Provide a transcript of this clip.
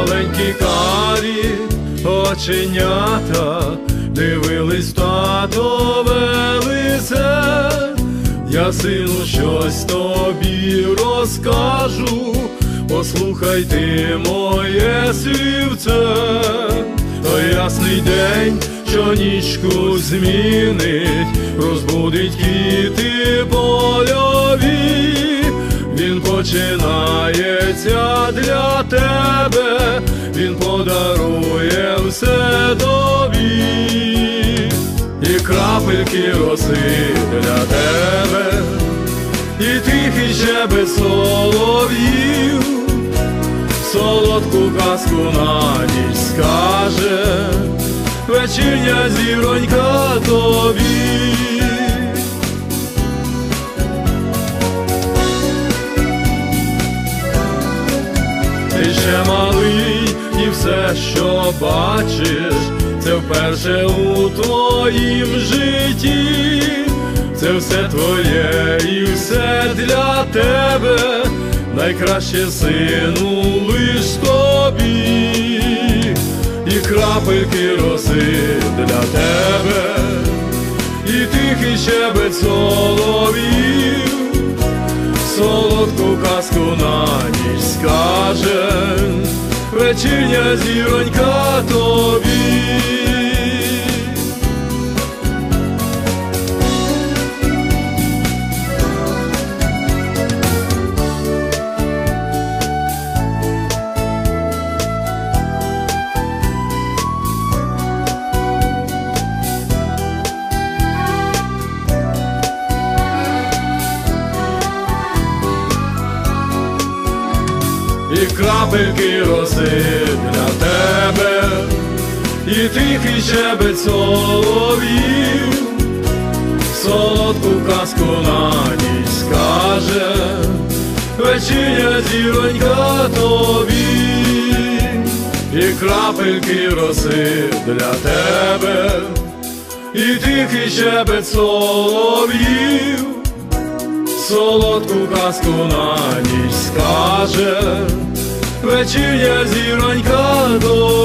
маленькі карі оченята дивились в татове. Я сину щось тобі розкажу, послухай ти моє слівце, то ясний день, що нічку змінить, розбудить квіти починається для тебе, він подарує все тобі. І крапельки роси для тебе, і тихий щебет солов'їв, солодку казку на ніч скаже, вечірня зіронька тобі. Ще малий і все, що бачиш, це вперше у твоїм житті, це все твоє і все для тебе, найкраще сину лиш тобі, і крапельки роси для тебе, і тихий щебет соловів солодку казку на ніч скаже, вечірня зіронька тобі. І крапельки роси для тебе, і тихий щебет солов'їв, солодку казку на ніч скаже, вечірня зіронька тобі, і крапельки роси для тебе, і тихий щебет солов'їв. Солодку казку на ніч скаже, вечірня зіронька тобі.